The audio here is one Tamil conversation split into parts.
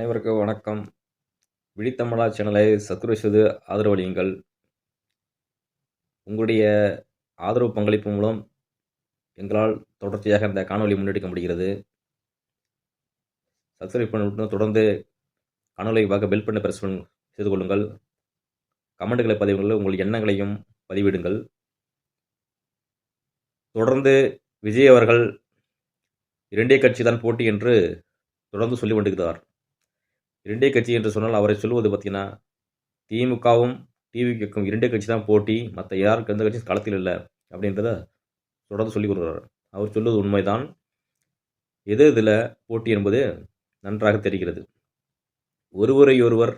அனைவருக்கும் வணக்கம். விழித்தமிழா சேனலை சப்ஸ்கிரைப் ஆதரவளியுங்கள் உங்களுடைய ஆதரவு பங்களிப்பு மூலம் எங்களால் தொடர்ச்சியாக இந்த காணொளி முன்னெடுக்க முடிகிறது. சப்ஸ்கிரைப் தொடர்ந்து காணொலி பார்க்க பெல் பண்ண பிரஸ் செய்து கொள்ளுங்கள். கமெண்ட்டுகளை பதிவுங்கள் உங்கள் எண்ணங்களையும் பதிவிடுங்கள். தொடர்ந்து விஜய் அவர்கள் இரண்டே கட்சி தான் போட்டி என்று தொடர்ந்து சொல்லி கொண்டிருக்கிறார் இரண்டே கட்சி என்று சொன்னால் அவரை சொல்வது பார்த்தீங்கன்னா திமுகவும் டிவிக்கும் இரண்டே கட்சி தான் போட்டி மற்ற யாருக்கு எந்த கட்சியும் களத்தில் இல்லை அப்படின்றத தொடர்ந்து சொல்லி கொடுக்குறார் அவர் சொல்வது உண்மைதான். எது இதில் போட்டி என்பது நன்றாக தெரிகிறது. ஒருவரை ஒருவர்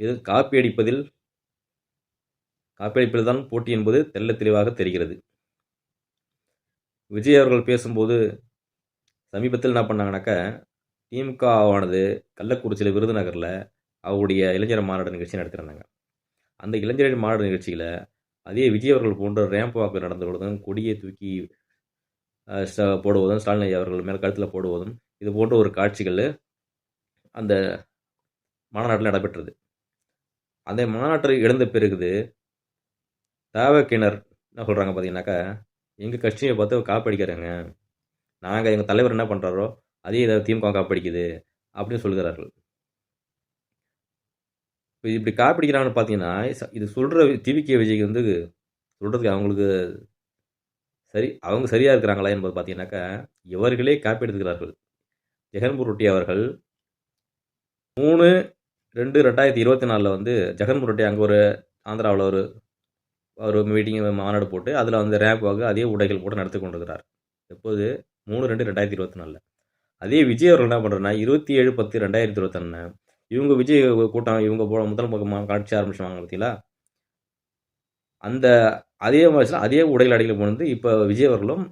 இது காப்பி அடிப்பதில் காப்பி அடிப்பதில் தான் போட்டி என்பது தெள்ள தெளிவாக தெரிகிறது. விஜய் அவர்கள் பேசும்போது சமீபத்தில் என்ன பண்ணாங்கனாக்கா திமுகவானது கள்ளக்குறிச்சியில் விருதுநகரில் அவருடைய இளைஞர் மாநாடு நிகழ்ச்சி நடத்திருந்தாங்க அந்த இளைஞர் மாநாடு நிகழ்ச்சியில் அதே விஜய் அவர்கள் போன்ற ரேம்ப் வாக்கு நடந்து கொள்வதும் கொடியை தூக்கி போடுவதும் ஸ்டாலின் ஐயா அவர்கள் மேல் கழுத்தில் போடுவதும் இது போன்ற ஒரு காட்சிகள் அந்த மாநாட்டில் நடைபெற்றது. அந்த மாநாட்டை இழந்த பிறகுது தாவக்கிணர் என்ன சொல்கிறாங்க பார்த்தீங்கன்னாக்கா எங்கள் கட்சியை பார்த்து காப்படிக்கிறாங்க நாங்கள் எங்கள் தலைவர் என்ன பண்ணுறாரோ அதே இதை திமுக காப்படிக்குது அப்படின்னு சொல்கிறார்கள். இப்போ இப்படி காப்பிடிக்கிறாங்கன்னு பார்த்தீங்கன்னா இது சொல்கிற டிவிகே விஜய்க்கு வந்து சொல்கிறதுக்கு அவங்களுக்கு சரி அவங்க சரியாக இருக்கிறாங்களா என்பது பார்த்தீங்கன்னாக்கா இவர்களே காப்பி எடுத்துக்கிறார்கள். ஜெகன்பூர் ரொட்டி அவர்கள் மூணு ரெண்டு ரெண்டாயிரத்தி இருபத்தி நாலில் வந்து ஜெகன்பூர் ரொட்டி அங்கே ஒரு ஆந்திராவில் ஒரு ஒரு மீட்டிங் மாநாடு போட்டு அதில் வந்து ரேம்ப் வாக்கு அதே உடைகள் போட்டு நடத்தி கொண்டிருக்கிறார். எப்போது? மூணு ரெண்டு ரெண்டாயிரத்தி இருபத்தி நாலில். அதே விஜய் அவர்கள் என்ன பண்ணுறேன்னா இருபத்தி ஏழு பத்து ரெண்டாயிரத்தி இருபத்தொன்னு இவங்க விஜய் கூட்டம் இவங்க போ முதல் பக்கமாக காட்சி ஆரம்பிச்சுவாங்க பார்த்தீங்களா? அந்த அதே மாதிரி அதே உடைகள் அடியில் போனது இப்போ விஜய் அவர்களும்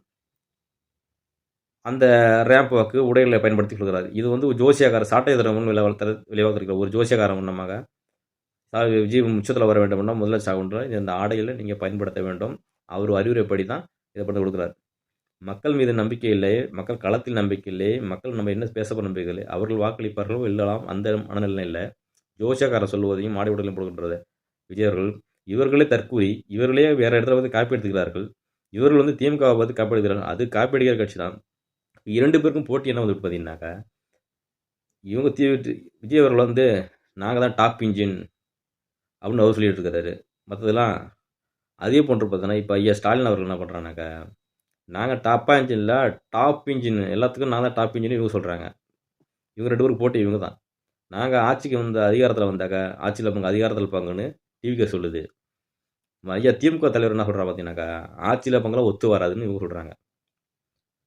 அந்த ரேம்ப் வாக்கு உடைகளை பயன்படுத்தி கொள்கிறார். இது வந்து ஒரு ஜோசியக்கார சாட்டை தரமுன் விளைவாக விளைவாக ஒரு ஜோசியக்கார முன்னமாக சா- விஜய் உச்சத்தில் வர வேண்டும்னா முதல்ல சாகுன்ற இந்த ஆடைகளை நீங்கள் பயன்படுத்த வேண்டும். அவர் அறிவுரைப்படி தான் இதை பண்ணி கொடுக்குறாரு. மக்கள் மீது நம்பிக்கை இல்லை மக்கள் களத்தில் நம்பிக்கை இல்லை மக்கள் நம்ம என்ன பேச நம்பிக்கை இல்லை. அவர்கள் வாக்களிப்பார்களோ இல்லலாம் அந்த மனநிலை இல்லை. ஜோசியக்காரர் சொல்லுவதையும் மாடி உடலையும் போடுகின்றது. விஜய் அவர்கள் இவர்களே தற்கூறி இவர்களே வேறு இடத்துல வந்து காப்பி எடுத்துக்கிறார்கள். இவர்கள் வந்து திமுகவை பார்த்து காப்பி எடுக்கிறார்கள். அது காப்பி அடிக்கிற கட்சி தான். இரண்டு பேருக்கும் போட்டி என்ன வந்து பார்த்தீங்கன்னாக்கா இவங்க தீ விஜய் அவர்கள் வந்து நாங்கள் தான் டாப் இன்ஜின் அப்படின்னு அவர் சொல்லிட்டு இருக்கிறாரு மற்றதெல்லாம் அதே போன்று பார்த்தோன்னா இப்போ ஐயா ஸ்டாலின் அவர்கள் என்ன பண்ணுறாங்கனாக்கா நாங்கள் டாப்பாக இன்ஜின் இல்லை டாப் இன்ஜின் எல்லாத்துக்கும் நான் தான் டாப் இன்ஜின் இவங்க சொல்கிறாங்க இவங்க ரெண்டு பேருக்கு போட்டி இவங்க தான் நாங்கள் ஆட்சிக்கு வந்த அதிகாரத்தில் வந்தாக்கா ஆட்சியில் பங்கு அதிகாரத்தில் பங்குன்னு டிவிக்கு சொல்லுது. ஐயா திமுக தலைவர் என்ன சொல்கிறா பார்த்தீங்கன்னாக்கா ஆட்சியில் பங்கெல்லாம் ஒத்து வராதுன்னு இவங்க சொல்கிறாங்க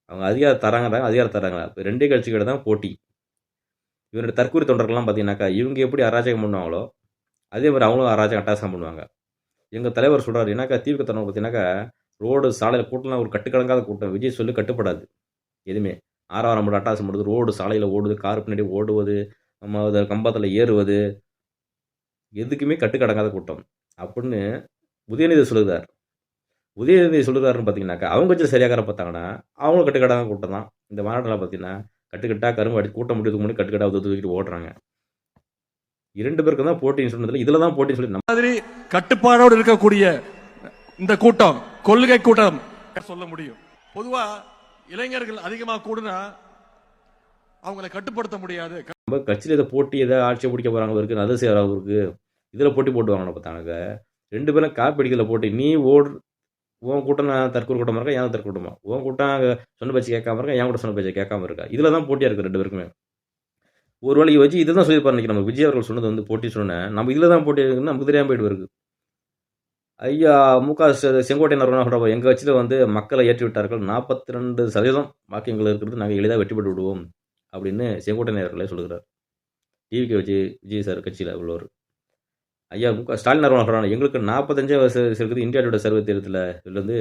அவங்க அதிகாரம் தராங்கிறாங்க அதிகாரம் தராங்க இப்போ ரெண்டே கட்சிக்கிட்ட தான் போட்டி. இவருடைய தற்கூரி தொண்டர்கள்லாம் பார்த்தீங்கன்னாக்கா இவங்க எப்படி அராஜகம் பண்ணுவாங்களோ அதே மாதிரி அவங்களும் அராஜகம் அட்டாசம் பண்ணுவாங்க. எங்கள் தலைவர் சொல்கிறாரு என்னக்கா திமுக தலைவர் பார்த்தீங்கன்னாக்கா ரோடு சாலையில் கூட்டம்லாம் ஒரு கட்டுக்கடங்காத கூட்டம். விஜய் சொல்லி கட்டுப்படாது. எதுவுமே. ஆறாயிரம் மட்டும் அட்டாசம் பண்ணுறது ரோடு சாலையில் ஓடுது. கார் பின்னாடி ஓடுவது. நம்ம அதை கம்பத்தில் ஏறுவது. எதுக்குமே கட்டுக்கடங்காத கூட்டம். அப்படின்னு உதயநிதி சொல்லுகிறார் உதயநிதி சொல்லுறாருன்னு பார்த்தீங்கன்னாக்கா அவங்க கொஞ்சம் சரியாக பார்த்தாங்கன்னா அவங்களும் கட்டுக்கடங்க கூட்டம் தான். இந்த மாநாட்டில் பார்த்தீங்கன்னா கட்டுக்கட்டாக கரும்பு அடி கூட்டம் முடியதுக்கு முன்னாடி கட்டுக்கட்டா உதவி தூக்கிட்டு ஓடுறாங்க. இரண்டு பேருக்கு தான் போட்டின்னு சொன்னதில்ல இதில் தான் போட்டின்னு சொல்லி நம்ம மாதிரி கட்டுப்பாடோடு இருக்கக்கூடிய இந்த கூட்டம். கொள்கை கூட்டம் சொல்ல முடியும். பொதுவா இளைஞர்கள் அதிகமாக கூடுனா அவங்களை கட்டுப்படுத்த முடியாது. நம்ம கட்சியில் இதை போட்டி எதை ஆட்சியை பிடிக்க போகிறாங்க இருக்குது அது செய்கிறாங்க இருக்குது இதில் போட்டி போட்டு வாங்கணும் பார்த்தாங்க. ரெண்டு பேரும் காப்பி அடிக்கல போட்டி. நீ ஓடு உன் கூட்டம் நான் தற்கூர் கூட்டமாக இருக்கா ஏன் தற்கூர் கூட்டமா? உன் கூட்டம் அங்கே சொன்ன பேச்சு கேட்காம இருக்கா என் கூட சொன்ன பேச்சு கேட்காம இருக்கா? இதில் தான் போட்டியாக இருக்குது ரெண்டு பேருக்குமே. ஒரு வேளை வச்சு இதுதான் சொல்லியிருப்பாரு இன்னைக்கு நம்ம விஜய் அவர்கள் சொன்னது வந்து போட்டி சொன்னேன். நம்ம இதில் தான் போட்டி இருக்குன்னு நமக்கு தெரியாமல் போயிட்டு வருது ஐயா மு க செ- செங்கோட்டையன் அவர்கள் எங்கள் கட்சியில் வந்து மக்களை ஏற்றி விட்டார்கள் நாற்பத்தி ரெண்டு சதவீதம் வாக்கியங்கள் இருக்கிறது நாங்கள் எளிதாக வெற்றி பெற்று விடுவோம் அப்படின்னு செங்கோட்டையன் அவர்களே சொல்கிறார் டிவிக்கு வச்சு விஜய் சார் கட்சியில் உள்ளவர். ஐயா மு க ஸ்டாலின் அவர்கள் சொல்கிறாங்க எங்களுக்கு நாற்பத்தஞ்சே வயசு இருக்குது இந்தியாவோட சர்வே தேர்தலில்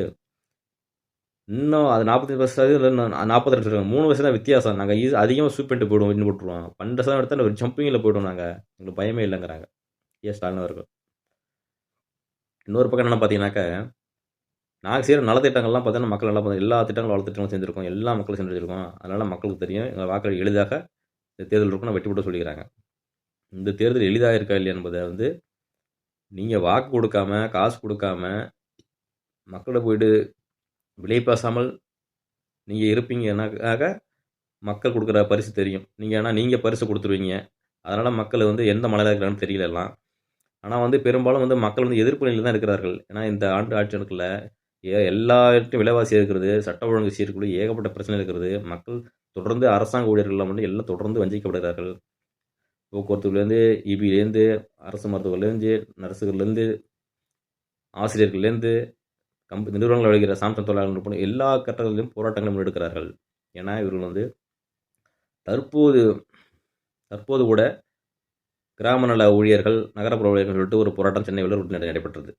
இன்னும் அது நாற்பத்தஞ்சு பர்சன்ட் இல்லை நாற்பத்தி ரெண்டு சொல்லுவாங்க மூணு வருஷம் தான் வித்தியாசம். நாங்கள் ஈஸி அதிகமாக சூப் பண்ணிட்டு போயிடுவோம் வின் போட்டுருவோம் பன்னெண்டு சதம் எடுத்தால் ஒரு ஜம்பிங்கில் போய்டுவோம் நாங்கள் எங்களுக்கு பயமே இல்லைங்கிறாங்க. ஏ ஸ்டாலின் அவர்கள். இன்னொரு பக்கம் என்ன பார்த்தீங்கன்னாக்கா நாங்கள் செய்கிற நலத்திட்டங்கள்லாம் பார்த்தீங்கன்னா மக்கள் நல்லா எல்லா திட்டங்களும் வள திட்டங்களும் செஞ்சுருக்கோம். எல்லா மக்களும் செஞ்சுருக்கோம் அதனால் மக்களுக்கு தெரியும். எங்கள் வாக்கள் எளிதாக இந்த தேர்தல் இருக்கும் வெட்டி போட்டு சொல்லிக்கிறாங்க. இந்த தேர்தல் எளிதாக இருக்கா இல்லையா என்பதை வந்து நீங்கள் வாக்கு கொடுக்காம காசு கொடுக்காம மக்களை போயிட்டு விலை பேசாமல் நீங்கள் இருப்பீங்கன்னாக்காக மக்கள் கொடுக்குற பரிசு தெரியும். நீங்கள் ஆனால் நீங்கள் பரிசு கொடுத்துருவீங்க. அதனால் மக்கள் வந்து எந்த மலையில் இருக்கிறான்னு தெரியல எல்லாம். ஆனால் வந்து பெரும்பாலும் வந்து மக்கள் வந்து எதிர்ப்பு நிலையில் தான் இருக்கிறார்கள். ஏன்னா இந்த ஆண்டு ஆட்சியர்களுக்குள்ள ஏ எல்லாருக்கும் விலைவாசி இருக்கிறது சட்ட ஒழுங்கு சீர்குழு ஏகப்பட்ட பிரச்சனை இருக்கிறது. மக்கள் தொடர்ந்து அரசாங்க ஊழியர்கள் மட்டும் எல்லாம் தொடர்ந்து வஞ்சிக்கப்படுகிறார்கள். போக்குவரத்துலேருந்து இபிலேருந்து அரசு மருத்துவர்லேருந்து நர்ஸுகள்லேருந்து ஆசிரியர்கள்லேருந்து கம்ப நிறுவனங்கள் வழங்குகிற சாம்சங் தொழிலாளர்கள் உட்பட எல்லா கட்டங்களிலும் போராட்டங்களை முன்னெடுக்கிறார்கள். ஏன்னா இவர்கள் வந்து தற்போது தற்போது கூட கிராம நல ஊழியர்கள் நகரப்புற ஊழியர்கள் சொல்லிட்டு ஒரு போராட்டம் சென்னை வெள்ளூர் நடைபெற்றது.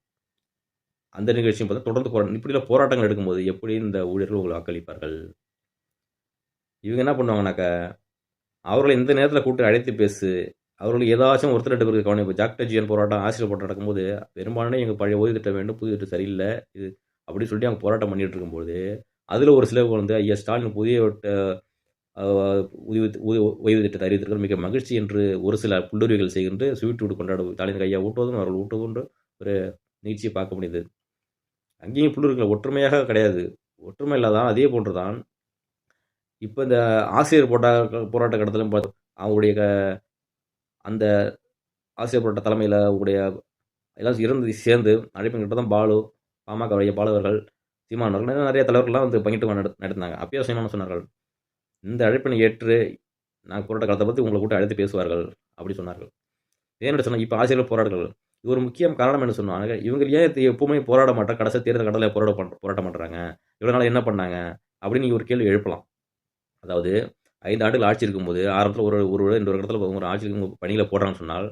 அந்த நிகழ்ச்சியும் பார்த்தா தொடர்ந்து போராட்டம் இப்படிலாம் போராட்டங்கள் எடுக்கும்போது எப்படி இந்த ஊழியர்கள் உங்களை வாக்களிப்பார்கள்? இவங்க என்ன பண்ணுவாங்கனாக்கா அவர்களை இந்த நேரத்தில் கூப்பிட்டு அழைத்து பேசு அவர்கள் ஏதாச்சும் ஒருத்தர் ரெண்டு பேருக்கு கவனம் இப்போ ஜாக்டர் ஜியன் போராட்டம் ஆசிரியர் போராட்டம் நடக்கும்போது பெரும்பாலான எங்கள் பழைய ஓய்வு திட்டம் வேண்டும் புதிய திட்டம் சரியில்லை இது அப்படின்னு சொல்லிட்டு அவங்க போராட்டம் பண்ணிகிட்டு இருக்கும்போது அதில் ஒரு சிலர் வந்து ஐயா ஸ்டாலின் புதிய உதவி உதவி- ஓய்வு திட்டத்தை அறிவித்திருக்கிறது. மிக மகிழ்ச்சி என்று ஒரு சில புல்லுரிகள் செய்கின்ற ஸ்வீட் வீடு கொண்டாடும் ஸ்டாலின் ஐயா ஊட்டுவதும் அவர்கள் ஊட்டுவதும் ஒரு நிகழ்ச்சியை பார்க்க முடியுது. அங்கேயும் புல்லுரிகள் ஒற்றுமையாக கிடையாது. ஒற்றுமை இல்லாதான் அதே போன்று தான் இப்போ இந்த ஆசிரியர் போட்டா போராட்ட கடத்திலும் பார்த்து அவங்களுடைய அந்த ஆசிரியர் போராட்ட தலைமையில் அவங்களுடைய எல்லாம் இருந்து சேர்ந்து அழைப்புங்கிட்ட தான் பாலு பாமக வழிய சீமானவர்கள் நிறைய தலைவர்கள்லாம் வந்து பங்கிட்டு நட நடத்தினாங்க. அப்பயே சொன்னார்கள் இந்த அழைப்பினை ஏற்று நான் போராட்ட காலத்தை பற்றி உங்களை கூட்ட அழைத்து பேசுவார்கள் அப்படி சொன்னார்கள். ஏன்னு சொன்னால் இப்போ ஆசிரியர்கள் போராடுகள். இது ஒரு முக்கியம் காரணம் என்ன சொன்னாங்க. இவங்க ஏன் எப்பவுமே போராட மாட்டாங்க கடைசி தேர்தல் கடலில் போராட பண்ற போராட்ட மாட்டாங்க இவ்வளோ நாள் என்ன பண்ணாங்க? அப்படின்னு நீங்கள் ஒரு கேள்வி எழுப்பலாம். அதாவது ஐந்து ஆண்டுகள் ஆட்சி இருக்கும்போது ஆரம்பத்தில் ஒரு ஒரு இந்த ஒரு இடத்துல ஒரு ஆட்சி பணியில் போடுறாங்கன்னு சொன்னால்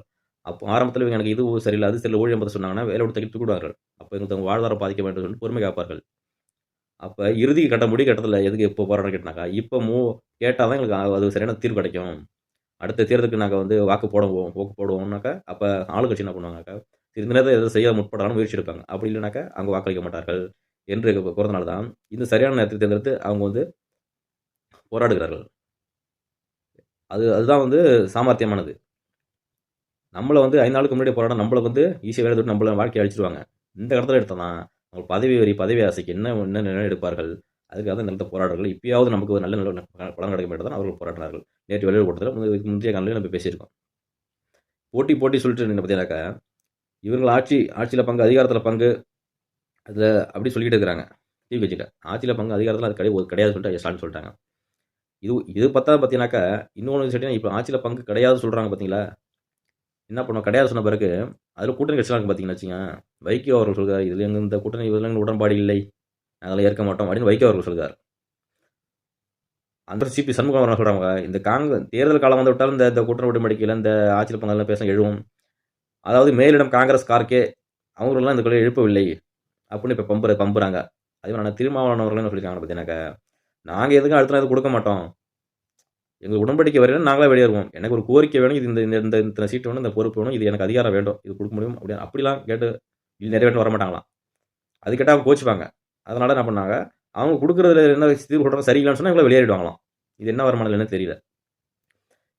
அப்போ ஆரம்பத்தில் இவங்க எனக்கு இது சரியில்லை அது சில ஊழியம் பார்த்து சொன்னாங்கன்னா வேலை விட்டு தூக்கி தூக்கிடுவார்கள். அப்போ இவங்க தங்க வாழ்வாதாரம் பாதிக்க வேண்டும் சொல்லி பொறுமை காப்பார்கள். அப்போ இறுதி கட்ட முடி கட்டத்தில் எதுக்கு இப்போ போராட்டம் கேட்டினாக்கா இப்போ மூ கேட்டால் தான் எங்களுக்கு அது சரியான தீர்வு கிடைக்கும். அடுத்த தேர்தலுக்கு நாங்கள் வந்து வாக்கு போடுவோம் வாக்கு போடுவோம்னாக்கா அப்போ ஆளுங்கட்சி என்ன பண்ணுவாங்கக்கா இந்த நேரத்தில் எதுவும் செய்ய முற்படாமல் முயற்சி எடுப்பாங்க. அப்படி இல்லைனாக்கா அவங்க வாக்களிக்க மாட்டார்கள். என்று பிறந்தனால தான் இந்த சரியான நேரத்தை தேர்ந்தெடுத்து அவங்க வந்து போராடுகிறார்கள். அது அதுதான் வந்து சாமர்த்தியமானது. நம்மளை வந்து ஐந்து நாளுக்கு முன்னாடி போராட்டம் நம்மளை வந்து ஈஸியாக வேலை தொட்டு நம்மள வாழ்க்கையை அழிச்சிருவாங்க. இந்த இடத்துல எடுத்தோம்னா அவங்க பதவி வரி பதவி ஆசைக்கு என்ன என்ன நிலை எடுப்பார்கள்? அதுக்காக தான் நிலத்தை போராடுறார்கள் இப்பயாவது நமக்கு ஒரு நல்ல நல்ல பலன் கிடைக்க வேண்டும் தான் அவர்கள் போராடினார்கள். நேற்று வெளியில் கூட்டத்தில் முந்தைய காலையில் நம்ம பேசியிருக்கோம். போட்டி போட்டி சொல்லிட்டு என்ன பார்த்தீங்கன்னாக்கா இவர்கள் ஆட்சி ஆட்சியில் பங்கு அதிகாரத்தில் பங்கு அதில் அப்படி சொல்லிட்டு இருக்கிறாங்க. டிவி வச்சுட்டு ஆட்சியில் பங்கு அதிகாரத்தில் அது கிடையாது கிடையாது சொல்லிட்டு ஸ்டாலின் சொல்லிட்டாங்க. இது இது பார்த்தா பார்த்தீங்கன்னாக்கா இன்னொன்று சொல்லிட்டீங்கன்னா இப்போ ஆட்சியில் பங்கு கிடையாது சொல்கிறாங்க பார்த்தீங்களா? என்ன பண்ணுவோம்? கிடையாது சொன்ன பிறகு அதில் கூட்டணி கட்சிலாம் இருக்கு பார்த்தீங்கன்னு வச்சுங்க வைகோ அவர்கள் சொல்கிறார் இதில் எங்கள் இந்த கூட்டணி இதில் எங்கள் உடன்பாடு இல்லை. அதெல்லாம் ஏற்க மாட்டோம் அப்படின்னு வைகோ அவர்கள் சொல்கிறார் அந்த சிபி சண்முகம் அவர்கள் சொல்கிறாங்க இந்த காங்கிரஸ் தேர்தல் காலம் வந்து விட்டாலும் இந்த இந்த கூட்டணி உடன்படிக்கையில் இந்த ஆட்சியில் பங்கெல்லாம் பேச எழுவும் அதாவது மேலிடம் காங்கிரஸ் கார்க்கே அவங்களெல்லாம் இந்த கொள்கை எழுப்பவில்லை அப்படின்னு இப்போ பம்புற பம்புறாங்க. அதே மாதிரி நான் திருமாவளவன் என்ன சொல்லியிருக்காங்க பார்த்தீங்கன்னாக்கா நாங்கள் எதுக்கும் அடுத்த நேரத்துக்கு கொடுக்க மாட்டோம். எங்கள் உடன்படிக்கை வரையிலும் நாங்களே வெளியேறுவோம் எனக்கு ஒரு கோரிக்கை வேணும். இது இந்த இந்த இந்த இந்த சீட்டு வேணும். இந்த பொறுப்பு வேணும். இது எனக்கு அதிகாரம் வேண்டும். இது கொடுக்க முடியும். அப்படி அப்படிலாம் கேட்டு இது நிறைவேற்ற வர மாட்டாங்களாம் அது கேட்டால் அவங்க கோச்சிப்பாங்க. அதனால் என்ன பண்ணாங்க? அவங்க கொடுக்குறதுல என்ன தீர்வு கொடுறாங்க சரியில்லைன்னு சொன்னால் எங்களை வெளியேறிடுவாங்களாம். இது என்ன வருமானம் என்ன தெரியல.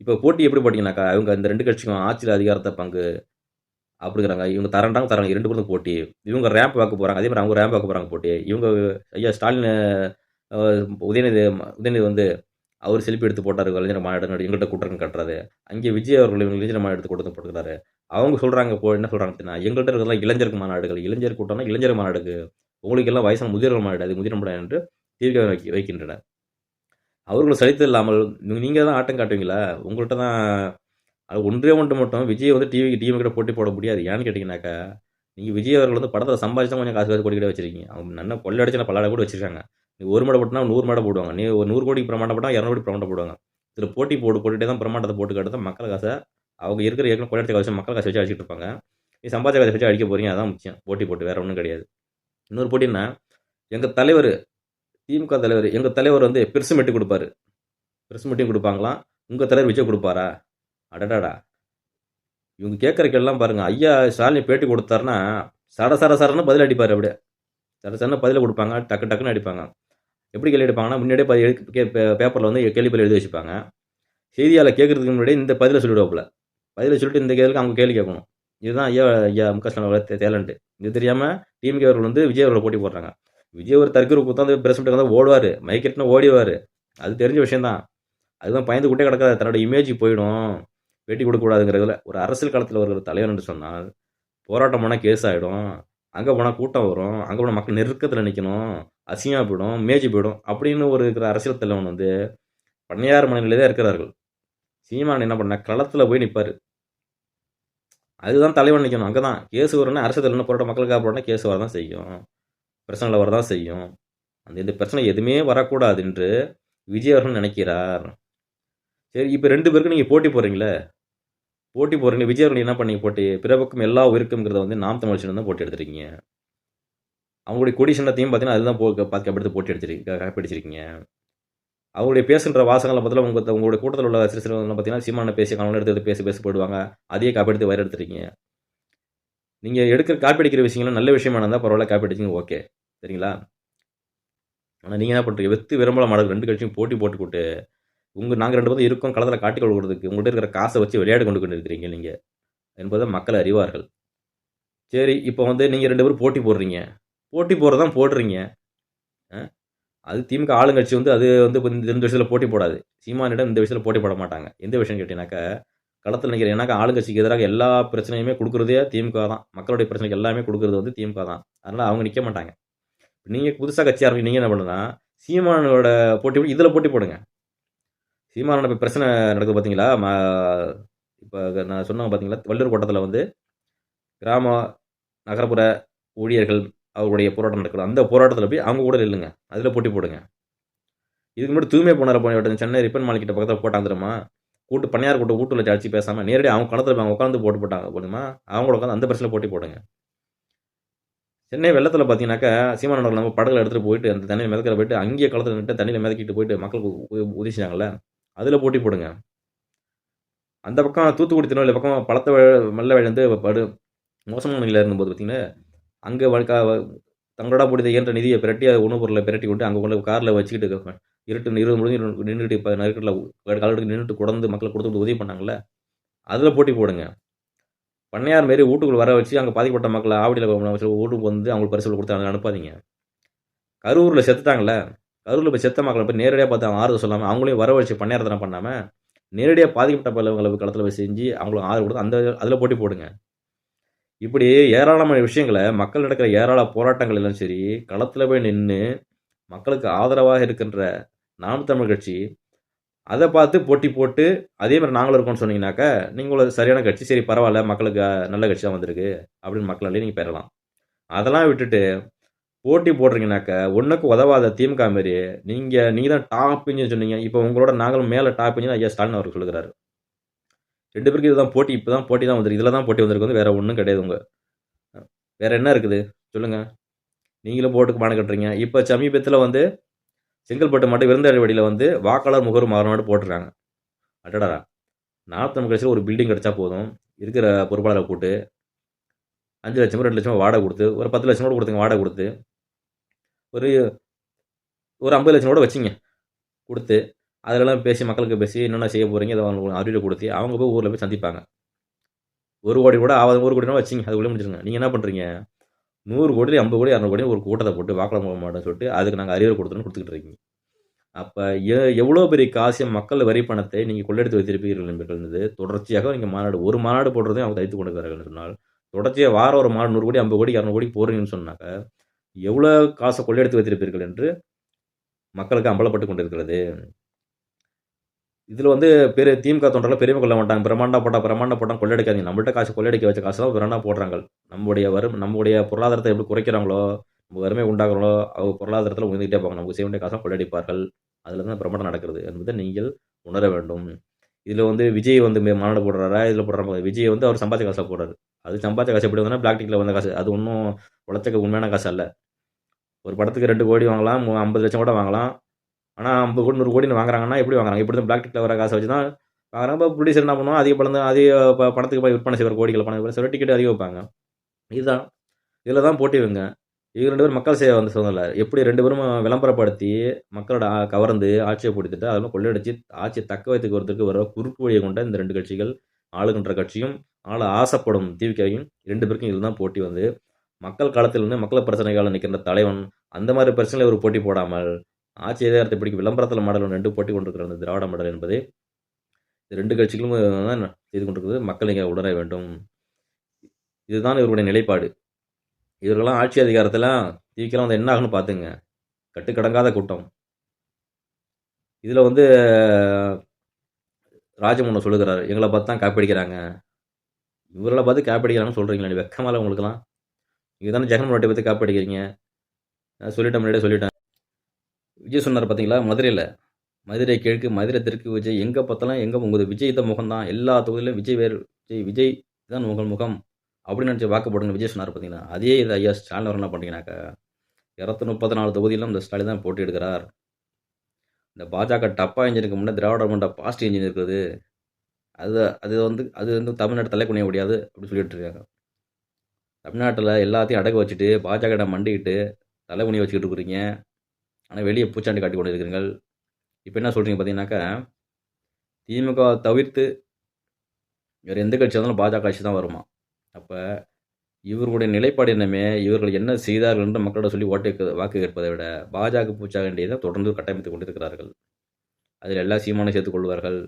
இப்போ போட்டி எப்படி போட்டிங்கனாக்கா இவங்க இந்த ரெண்டு கட்சிக்கும் ஆட்சியில் அதிகாரத்தை பங்கு அப்படிங்கிறாங்க. இவங்க தரண்டாங்க தராங்க ரெண்டு பேரும் போட்டி. இவங்க ரேம்ப் பார்க்க போகிறாங்க அதே மாதிரி அவங்க ரேம்ப் வாக்க போகிறாங்க போட்டி. இவங்க ஐயா ஸ்டாலின் உதயநிதி உதயநிதி வந்து அவர் செல்ஃபி எடுத்து போட்டார் கலைஞர் மாநாடு எங்கள்கிட்ட கூட்டம் கட்டுறாரு. அங்கே விஜய் அவர்கள் இவங்க இளைஞர் மாநாடு எடுத்து கொடுத்து போட்டுக்கிறாரு. அவங்க சொல்கிறாங்க இப்போ என்ன சொல்கிறாங்க அப்படின்னா எங்கள்கிட்ட இருக்கிறதா இளைஞருக்கு மாநாடுகள். இளைஞர் கூட்டம்னா இளைஞர் மாநாடுக்கு. உங்களுக்கு எல்லாம் வயசான முதியோர்கள் மாநாடு அது முதியோர் மாநாடு என்று தீவிர வைக்க வைக்கின்றனர். அவர்களும் சலித்து இல்லாமல் நீங்கள் தான் ஆட்டம் காட்டுவீங்களா? உங்கள்கிட்ட தான் அது ஒன்றே ஒன்று மட்டும். விஜய் வந்து டிவி டிவி கிட்ட போட்டி போட முடியாது. ஏன்னு கேட்டிங்கனாக்கா நீங்கள் விஜய் அவர்கள் வந்து படத்தில் சம்பாதிச்சு தான் கொஞ்சம் காசு காசு கோடி வச்சிருக்கீங்க. அவங்க நல்லா கொள்ளை அடிச்சு பல்லாட கூட வச்சிருக்காங்க. நீ ஒரு மாடை போட்டுனா நூறு மாடை போடுவாங்க. நீ ஒரு நூறு கோடிக்கு பிரமாண்டம் போட்டால் இரநூறு கோடி பிரமாண்டம் போடுவாங்க. இதில் போட்டி போட்டு போட்டுகிட்டே தான் பிரமாண்டத்தை போட்டு காட்டு தான் மக்கள் காசை அவங்க இருக்கிற ஏற்கனவே கொள்ளை காசு மக்கள் காசு வச்சு அடிச்சிட்டு இருப்பாங்க. நீ சம்பாதிச்ச காசை வச்சு அடிக்க போகிறீங்க அதான் முக்கியம். போட்டி போட்டு வேறு ஒன்றும் கிடையாது. இன்னொரு போட்டின்னா எங்கள் தலைவர் திமுக தலைவர் எங்கள் தலைவர் வந்து பெருசு மெட்டி கொடுப்பாரு. பெருசு மெட்டியும் கொடுப்பாங்களாம் உங்கள் தலைவர் விஜய் கொடுப்பாரா? அடடாடா. இவங்க கேட்குறக்கெல்லாம் பாருங்கள் ஐயா ஸ்டாலின் பேட்டி கொடுத்தாருன்னா சட சட சரன்னு பதில் அடிப்பார் அப்படியே. சட சரன்னு பதில் கொடுப்பாங்க டக்கு டக்குன்னு அடிப்பாங்க. எப்படி கேள்வி எடுப்பாங்கன்னா முன்னாடியே ப- எழு- கே- பே- பேப்பரில் வந்து கேள்வி பதில் எழுதி வச்சுப்பாங்க. செய்தியாளர் கேட்கறதுக்கு முன்னாடி இந்த பதிலை சொல்லிவிடுவாப்புல பதிலை சொல்லிட்டு இந்த கேள்விக்கு அவங்க கேள்வி கேட்கணும். இதுதான் ஐயா ஐயா மு க ஸ்டாலின் டேலண்ட்டு இது தெரியாமல் டிஎம்கே அவர்கள் வந்து விஜய் அவர்களை போட்டி போடுறாங்க. விஜய் ஒரு தற்கொலை கொடுத்தா பிரஸ் மீட் வந்து ஓடுவார். மைக்கெட்னா ஓடிவார் அது தெரிஞ்ச விஷயம்தான் அதுதான் பயந்து கூட்டே கிடக்காது தன்னோட இமேஜ் போயிடும். பேட்டி கொடுக்கக்கூடாதுங்கிறதுல ஒரு அரசியல் காலத்தில் ஒரு தலைவர் என்று சொன்னால் போராட்டம் கேஸ் ஆகிடும் அங்கே போனால் கூட்டம் வரும். அங்கே போனால் மக்கள் நெருக்கத்தில் நிற்கணும் அசிங்கமாக போயிடும். மேஜி போயிடும். அப்படின்னு ஒரு இருக்கிற அரசியல் தலைவன் வந்து பண்ணையார் மனநிலையில் தான் இருக்கிறார்கள். சீமான் என்ன பண்ண களத்தில் போய் நிற்பார் அதுதான் தலைவன் நிற்கணும் அங்கே தான் கேஸ் வரும்னா அரசு தலைவன் போராட்ட மக்களுக்காக போராட்டம் கேஸ் வரதான் செய்யும். பிரச்சனையில் வரதான் செய்யும். அந்த இந்த பிரச்சனை எதுவுமே வரக்கூடாது என்று விஜய் அவர்கள் நினைக்கிறார். சரி இப்போ ரெண்டு பேருக்கும் நீங்கள் போட்டி போடுறீங்களே? போட்டி போடுறீங்க விஜய் அவர்கள் என்ன பண்ணி போட்டி பிறப்புக்கும் எல்லா உயிருக்குங்கிறத வந்து நாம் தமிழ் தான் போட்டி எடுத்துருக்கீங்க. அவங்களுடைய கொடி சின்னத்தையும் பார்த்தீங்கன்னா அதுதான் போ பார்த்து எடுத்து போட்டி எடுத்துருக்கீங்க காப்பிடிச்சிருக்கீங்க அவங்களுடைய பேசுகிற வாசங்களை பார்த்தா உங்கள் உங்களுடைய கூட்டத்தில் உள்ள சிறு சிறுவங்க பார்த்தீங்கன்னா சீமான பேசி கவனம் எடுத்து பேசி பேசி போடுவாங்க. அதையே காப்பி வயிறு எடுத்துருக்கீங்க. நீங்கள் எடுக்கிற காப்பீடிக்கிற விஷயங்கள்லாம் விஷயங்களும் நல்ல விஷயமா இருந்தால் பரவாயில்ல காப்பிடிச்சிங்க ஓகே. சரிங்களா? ஆனால் நீங்கள் என்ன பண்ணுறீங்க வெத்து விரும்பல மாடல் ரெண்டு கட்சியும் போட்டி போட்டுக்கிட்டு உங்கள் நாங்கள் ரெண்டு பேரும் இருக்கோம் களத்தில் காட்டி கொடுக்குறதுக்கு உங்கள்கிட்ட இருக்கிற காசை வச்சு விளையாடு கொண்டு கொண்டு இருக்கிறீங்க நீங்கள் என்பதை மக்கள் அறிவார்கள். சரி இப்போ வந்து நீங்கள் ரெண்டு பேரும் போட்டி போடுறீங்க. போட்டி போடுறது தான் போடுறீங்க அது திமுக ஆளுங்கட்சி வந்து அது வந்து இந்த இந்த விஷயத்தில் போட்டி போடாது. சீமானிடம் இந்த விஷயத்தில் போட்டி போட மாட்டாங்க. எந்த விஷயம் கேட்டீங்கன்னாக்கா களத்தில் நிற்கிற ஏன்னாக்கா ஆளுங்கட்சிக்கு எதிராக எல்லா பிரச்சனையுமே கொடுக்குறதே திமுக தான். மக்களுடைய பிரச்சனைக்கு எல்லாமே கொடுக்குறது வந்து திமுக தான். அதனால் அவங்க நிற்க மாட்டாங்க. நீங்கள் புதுசாக கட்சி ஆரம்பி நீங்கள் என்ன பண்ணுன்னா சீமானோட போட்டி இதில் போட்டி போடுங்க. சீமானோட இப்போ பிரச்சனை நடக்குது பார்த்தீங்களா இப்போ நான் சொன்னாங்க பார்த்தீங்களா வள்ளூர் கோட்டத்தில் வந்து கிராம நகரப்புற ஊழியர்கள் அவருடைய போராட்டம் நடக்குது. அந்த போராட்டத்தில் போய் அவங்க கூட இல்லைங்க அதில் போட்டி போடுங்க. இதுக்கு முன்னாடி தூய்மை போனார் போன சென்னை ரிப்பன் மாலிக்கிட்ட பக்கத்தில் போட்டாங்க தெரியுமா? கூட்டு பணியார் கூட்டு வீட்டுல அடிச்சு பேசாமல் நேரடி அவங்க கணத்தில் அவங்க உட்காந்து போட்டு போட்டாங்க போடுமா அவங்களோட உட்காந்து அந்த பிரச்சனை போட்டி போடுங்க. சென்னை வெள்ளத்தில் பார்த்தீங்கன்னாக்கா சீமானவர்கள் நம்ம படகுல எடுத்துகிட்டு போயிட்டு அந்த தண்ணியில் மிதக்கிற போயிட்டு அங்கேயே களத்தில் நின்று தண்ணியில் மிதக்கிட்டு போயிட்டு மக்களுக்கு உ- உதவிச்சாங்கல்ல அதில் போட்டி போடுங்க. அந்த பக்கம் தூத்துக்குடி திருநெல்வேலி பக்கம் பழத்த மல்ல மெல்ல வந்து படு மோசமான நிலையில் இருந்தபோது பார்த்தீங்கன்னா அங்கே வழக்கா தங்களோட பிடித்த இயன்ற நிதியை பிரட்டி அதை உணவுப் பொருளை பிரட்டி கொண்டு அங்கே கொண்டு காரில் வச்சுக்கிட்டு இருட்டு இருபது முடிஞ்சு நின்றுட்டு இப்போ நறுக்கட்டில் காலத்துக்கு நின்றுட்டு குடந்து மக்களை கொடுத்து உதவி பண்ணாங்கல்ல அதில் போட்டி போடுங்க. பண்ணையார் மாரி வீட்டுக்குள்ளே வர வச்சு அங்கே பாதிக்கப்பட்ட மக்களை ஆவடியில் வச்சு வீட்டுக்கு வந்து அவங்களுக்கு பரிசு கொடுத்து அனுப்பாதீங்க. கரூரில் செத்துட்டாங்களே கரூரில் போய் செத்த மக்களை போய் நேரடியாக பார்த்து அவங்க ஆறுதல் சொல்லாமல் அவங்களையும் வர வச்சு பண்ணையாரத்தனம் பண்ணாமல் நேரடியாக பாதிக்கப்பட்ட பலவங்களை களத்தில் போய் செஞ்சு அவங்களுக்கு ஆதரவு கொடுத்து அந்த அதில் போட்டி போடுங்க. இப்படி ஏராளமான விஷயங்களை மக்கள் நடக்கிற ஏராள போராட்டங்கள் எல்லாம் சரி களத்தில் போய் நின்று மக்களுக்கு ஆதரவாக இருக்கின்ற நாம் தமிழ் கட்சி அதை பார்த்து போட்டி போட்டு அதே மாதிரி நாங்களும் இருக்கோம்னு சொன்னீங்கன்னாக்கா நீங்கள் சரியான கட்சி சரி பரவாயில்ல மக்களுக்கு நல்ல கட்சி தான் வந்திருக்கு அப்படின்னு மக்களாலே நீங்கள் பெறலாம். அதெல்லாம் விட்டுட்டு போட்டி போடுறீங்கனாக்க ஒன்றுக்கு உதவாத திமுக மாரி நீங்கள் நீங்கள் தான் டாப் இன்ஜின் சொன்னீங்க. இப்போ உங்களோட நாங்களும் மேலே டாப் இன்ஜின் ஐயா ஸ்டாலின் அவர் சொல்லுகிறாரு. ரெண்டு பேருக்கு இதுதான் போட்டி இப்போ தான் போட்டி தான் வந்திருக்கு. இதில் தான் போட்டி வந்திருக்கு. வந்து வேறு ஒன்றும் கிடையாது உங்க. வேறு என்ன இருக்குது? சொல்லுங்கள் நீங்களும் போட்டுக்கு பணம் கட்டுறீங்க. இப்போ சமீபத்தில் வந்து செங்கல்பட்டு மட்டும் விருந்தாளிவடியில் வந்து வாக்காளர் முகர் மாறுநாடு போட்டிருக்காங்க. அடடா. நாற்பத்தொன்று கட்சியில் ஒரு பில்டிங் கிடைச்சா போதும். இருக்கிற பொறுப்பாளரை கூட்டு அஞ்சு லட்சம் ரெண்டு லட்சம் வாடகை கொடுத்து ஒரு பத்து லட்சம் கூட கொடுத்துங்க வாடகை கொடுத்து. ஒரு ஒரு ஐம்பது லட்சம் கூட வச்சிங்க. கொடுத்து அதெல்லாம் பேசி மக்களுக்கு பேசி என்னென்ன செய்ய போகிறீங்க அதை அவங்களுக்கு அறிவியல் கொடுத்து அவங்க போய் ஊரில் போய் சந்திப்பாங்க. ஒரு கோடி கூட ஆகாத ஒரு கோடினா வச்சிங்க அதுக்குள்ளே முடிச்சிருங்க நீங்கள் என்ன பண்ணுறீங்க நூறு கோடி ஐம்பது கோடி இரநூறு கோடி ஒரு கூட்டத்தை போட்டு வாக்காளர் போக மாட்டோம்னு சொல்லிட்டு அதுக்கு நாங்கள் அறிவுரை கொடுத்துன்னு கொடுத்துக்கிட்டு இருக்கீங்க. அப்போ எ எவ்வளோ பெரிய காசு மக்கள் வரி பணத்தை நீங்கள் கொள்ளெடுத்து வைத்திருப்பீர்கள் என்பது தொடர்ச்சியாக நீங்கள் மாநாடு ஒரு மாநாடு போடுறதையும் அவங்க தைத்து கொண்டு வருகிறார்கள் சொன்னால் தொடர்ச்சியாக வாரம் ஒரு மாநாடு நூறு கோடி ஐம்பது கோடி இரநூறு கோடி போகிறீங்கன்னு சொன்னாக்க எவ்வளோ காசை கொள்ளையடித்து வைத்திருப்பீர்கள் என்று மக்களுக்கு அம்பலப்பட்டு கொண்டிருக்கிறது. இதில் வந்து பெரிய திமுக தொண்டர்கள் பெருமை கொள்ள மாட்டாங்க. பிரம்மாண்டா போட்டால் பிரம்மாண்டா போட்டால் கொள்ளையடிக்காதீங்க. நம்மள்ட்ட காசு கொள்ளையடிக்க வச்ச காசு தான் போடுறாங்க. நம்முடைய வரும் நம்முடைய பொருளாதாரத்தை எப்படி குறைக்கிறாங்களோ நம்ம வறுமை உண்டாக்குறோம் அவங்க பொருளாதாரத்தில் உயர்ந்துகிட்டே போவாங்க. நமக்கு செய்ய வேண்டிய காசை கொள்ளையடிப்பார்கள். அதில் தான் பிரமாண்டம் நடக்கிறது என்பதை நீங்கள் உணர வேண்டும். இதில் வந்து விஜய் வந்து மாநாடு போடுறாரா? இதில் போடுறாங்க விஜய் வந்து அவர் சம்பாதிச்ச காசை போடுறாரு. அது சம்பாதிச்ச காசு எப்படி வந்தால் பிளாக்டிக்கில் வந்த காசு. அது ஒன்றும் உழைச்சக்க உண்மையான காசு அல்ல. ஒரு படத்துக்கு ரெண்டு கோடி வாங்கலாம் ஐம்பது லட்சம் கூட வாங்கலாம். ஆனால் ஐம்பது கோடி நூறு கோடி வாங்குறாங்கன்னா எப்படி வாங்குறாங்க? இப்படி தான் பிளாக் டிக்கில் வர காசை வச்சு தான் வாங்குறாங்க இப்போ ப்ரொடியூசர் என்ன பண்ணுவோம் அதிக படம் தான் அதிக படத்துக்கு போய் விற்பனை செய்வார் கோடிகள் பணம் சில டிக்கெட் அதிகம் வைப்பாங்க. இதுதான். இதில் தான் போட்டி வைங்க இவங்க ரெண்டு பேரும் மக்கள் சேவை வந்து சொன்னல. எப்படி ரெண்டு பேரும் விளம்பரப்படுத்தி மக்களோட கவர்ந்து ஆட்சியை பிடித்துட்டு அதெல்லாம் கொள்ளையடிச்சு ஆட்சியை தக்க வைத்துக்கு ஒருத்தருக்கு வர குறுக்கு வழியை கொண்ட இந்த ரெண்டு கட்சிகள் ஆளுகின்ற கட்சியும் ஆள ஆசைப்படும் திமுகவும் ரெண்டு பேருக்கும் இதில் தான் போட்டி வந்து மக்கள் காலத்தில் இருந்து மக்கள் பிரச்சனைகள் நிற்கின்ற தலைவன் அந்த மாதிரி பிரச்சனையில் ஒரு போட்டி போடாமல் ஆட்சி அதிகாரத்தை பிடிக்க விளம்பரத்தில் மாடல் ரெண்டு போட்டி கொண்டிருக்கிற அந்த திராவிட மாடல் என்பது ரெண்டு கட்சிகளும் தான் செய்து கொண்டிருக்கிறது. மக்கள் இங்கே உணர வேண்டும். இதுதான் இவருடைய நிலைப்பாடு. இவர்களெல்லாம் ஆட்சி அதிகாரத்தில் தீக்கிரம் வந்து என்ன ஆகுன்னு பார்த்துங்க. கட்டுக்கடங்காத கூட்டம். இதில் வந்து ராஜமோகன் சொல்லுகிறார் எங்களை பார்த்து தான் காப்படிக்கிறாங்க இவர்களை பார்த்து காப்பிடிக்கிறாங்கன்னு சொல்கிறீங்களா நீ வெக்கமால உங்களுக்குலாம் நீங்கள் தானே ஜெகன் ரெட்டி பற்றி காப்பீடிக்கிறீங்க நான் சொல்லிட்டேன் முன்னாடியே சொல்லிட்டேன். விஜய் சொன்னார் பார்த்தீங்களா மதுரையில். மதுரை கிழக்கு மதுரை தெற்கு விஜய் எங்கே பார்த்தாலும் எங்கே உங்கள் விஜய் தான் முகம் தான். எல்லா தொகுதியிலும் விஜய் வேறு விஜய் விஜய் தான் உங்கள் முகம் அப்படின்னு நினச்சி வாக்கு போடுங்க விஜய் சொன்னார் பார்த்தீங்கன்னா அதே இது ஐயா ஸ்டாலின் என்ன பண்ணுறீங்கன்னாக்கா இரநூத்தி முப்பத்தி நாலு தொகுதியிலும் இந்த ஸ்டாலின் தான் போட்டி எடுக்கிறார் இந்த பாஜக டப்பா இன்ஜினுக்கு முன்னே திராவிட மண்ட பாஸ்ட் இன்ஜின் இருக்குது. அது அது வந்து அது வந்து தமிழ்நாடு தலை குனிய முடியாது அப்படின்னு சொல்லிட்டு இருக்காங்க. தமிழ்நாட்டில் எல்லாத்தையும் அடக்க வச்சுட்டு பாஜக மண்டிக்கிட்டு தலைமுனியை வச்சுக்கிட்டு இருக்கிறீங்க. ஆனால் வெளியே பூச்சாண்டி காட்டி கொண்டு இருக்கிறீர்கள் இப்போ என்ன சொல்கிறீங்க பார்த்தீங்கன்னாக்கா திமுக தவிர்த்து வேறு எந்த கட்சி இருந்தாலும் பாஜக கட்சி தான் வருமா? அப்போ இவர்களுடைய நிலைப்பாடு என்னமே இவர்கள் என்ன செய்தார்கள் என்று மக்களிடம் சொல்லி ஓட்டு வாக்கு கேட்பதை விட பாஜக பூச்சாக வேண்டியதை தொடர்ந்து கட்டமைத்துக் கொண்டிருக்கிறார்கள். அதில் எல்லா சீமானும் சேர்த்துக் கொள்வார்கள்.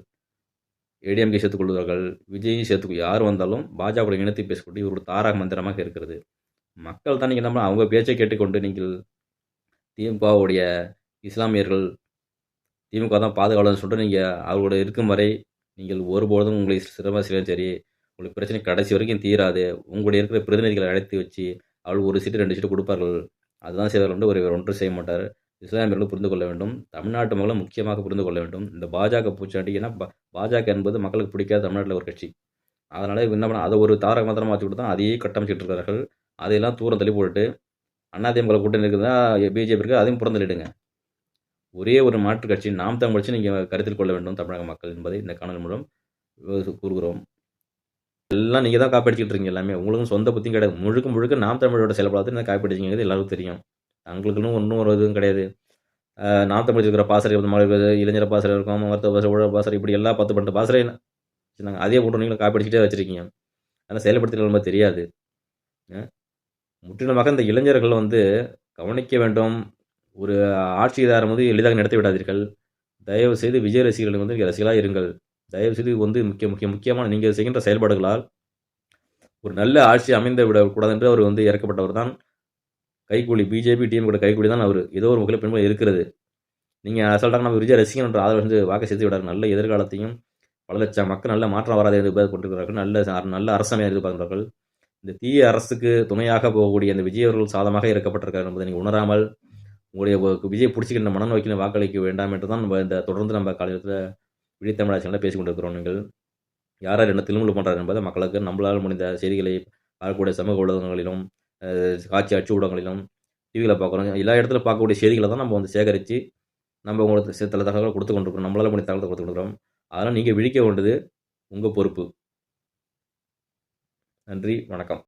ஏடிஎம்கே சேர்த்துக்கொள்வார்கள் விஜயும் சேர்த்துக்கு யார் வந்தாலும் பாஜக இனத்தை பேசக்கூடிய ஒரு தாரக மந்திரமாக இருக்கிறது. மக்கள் தான் நீங்கள் நம்ம அவங்க பேச்சை கேட்டுக்கொண்டு நீங்கள் திமுகவுடைய இஸ்லாமியர்கள் திமுக தான் பாதுகாவலன்னு சொல்லிட்டு நீங்கள் அவர்களோட இருக்கும் வரை நீங்கள் ஒருபோதும் உங்களை சிரம செய்யும் சரி உங்களுக்கு பிரச்சனை கடைசி வரைக்கும் தீராது. உங்களுடைய இருக்கிற பிரதிநிதிகளை அழைத்து வச்சு அவள் ஒரு சீட்டு ரெண்டு சீட்டு கொடுப்பார்கள். அதுதான் செய்வார்கள் ஒன்று ஒரு ஒன்று செய்ய மாட்டார். இஸ்லாமியர்களும் புரிந்து கொள்ள வேண்டும். தமிழ்நாட்டு மக்களும் முக்கியமாக புரிந்து கொள்ள வேண்டும். இந்த பாஜக பூச்சாண்டி ஏன்னா பாஜக என்பது மக்களுக்கு பிடிக்காத தமிழ்நாட்டில் ஒரு கட்சி. அதனால் என்ன பண்ண அதை ஒரு தாரக மந்திரமாக வச்சுக்கிட்டு தான் அதையே கட்டமைச்சிட்டு இருக்கிறார்கள் அதையெல்லாம் தூரம் தள்ளி போட்டுட்டு அதிமுக கூட்டணி இருக்குதுன்னா பிஜேபி இருக்குது அதையும் புறந்தள்ளிடுங்க ஒரே ஒரு மாற்றுக் கட்சி நாம் தமிழ் கட்சி நீங்கள் கருத்தில் கொள்ள வேண்டும் தமிழக மக்கள் என்பதை இந்த காணொலி மூலம் கூறுகிறோம். எல்லாம் நீங்கள் தான் காப்பீடிச்சிட்டு இருக்கீங்க எல்லாமே. உங்களுக்கும் சொந்த புத்தியும் கிடையாது. முழுக்க முழுக்க நாம் தமிழோட செயல்பாடு என்ன காப்பீடிச்சிங்கிறது எல்லாருக்கும் தெரியும். அவங்களுக்குன்னு ஒன்றும் ஒரு இதுவும் கிடையாது. அஹ், படிச்சிருக்கிற இருக்கிற பாசறை வந்து மழை இளைஞர் பாசறை இருக்கும் மருத்துவ பாசறை உழவு பாசறை இப்படி எல்லா பத்து பன்னெண்டு பாசறை வச்சுருந்தாங்க அதே போட்டு நீங்களும் காப்பீடிச்சிட்டே வச்சுருக்கீங்க. ஆனால் செயல்படுத்தின நம்ம தெரியாது. முற்றிலுமாக இந்த இளைஞர்கள் வந்து கவனிக்க வேண்டும். ஒரு ஆட்சி அதிகாரம் வந்து எளிதாக நடத்தி விடாதீர்கள். தயவு செய்து விஜய் ரசிகர்கள் வந்து ரசிகளாக இருங்கள். தயவு செய்து வந்து முக்கிய முக்கிய முக்கியமான நீங்கள் செய்கின்ற செயல்பாடுகளால் ஒரு நல்ல ஆட்சி அமைந்து விடக்கூடாது என்று அவர் வந்து இறக்கப்பட்டவர் தான். கைக்கூலி பிஜேபி டிஎம் கூட கைக்கூலி தான் அவர். ஏதோ ஒரு வகையில் பெண்கள் இருக்கிறது. நீங்கள் அசல்ட்டாக நம்ம விஜய் ரசிகன் என்ற ஆதரவு வந்து வாக்கு சேர்த்து விடாரு நல்ல எதிர்காலத்தையும் பல லட்சம் மக்கள் நல்ல மாற்றம் வராத எதிர்பார்த்து நல்ல நல்ல அரசமையாக எதிர்பார்க்கிறார்கள். இந்த தீய அரசுக்கு துணையாக போகக்கூடிய அந்த விஜய் அவர்கள் சாதமாக இறக்கப்பட்டிருக்கார் என்பதை நீங்கள் உணராமல் உங்களுடைய விஜய் பிடிச்சிக்கின்ற மனநோக்கின வாக்களிக்க வேண்டாம் என்று தான் நம்ம இந்த தொடர்ந்து நம்ம காலையில் விழி தமிழாட்சியில் பேசிக் நீங்கள். யார் யார் என்ன திருமணம் பண்ணுறாரு என்பதை மக்களுக்கு நம்மளால் முடிந்த செய்திகளை பார்க்கக்கூடிய சமூக ஊடகங்களிலும் காட்சி அச்சு ஊடகங்களிலும் டிவியில் பார்க்குறோம். எல்லா இடத்துல பார்க்கக்கூடிய செய்திகளை தான் நம்ம வந்து சேகரித்து நம்ம உங்களுக்கு சில தகவலை தகவல்களை கொடுத்து கொண்டிருக்கிறோம். நம்மளால் முடிந்த தகவலை கொடுத்து கொடுக்குறோம் அதனால் நீங்கள் விழிக்க வேண்டியது உங்கள் பொறுப்பு. நன்றி வணக்கம்.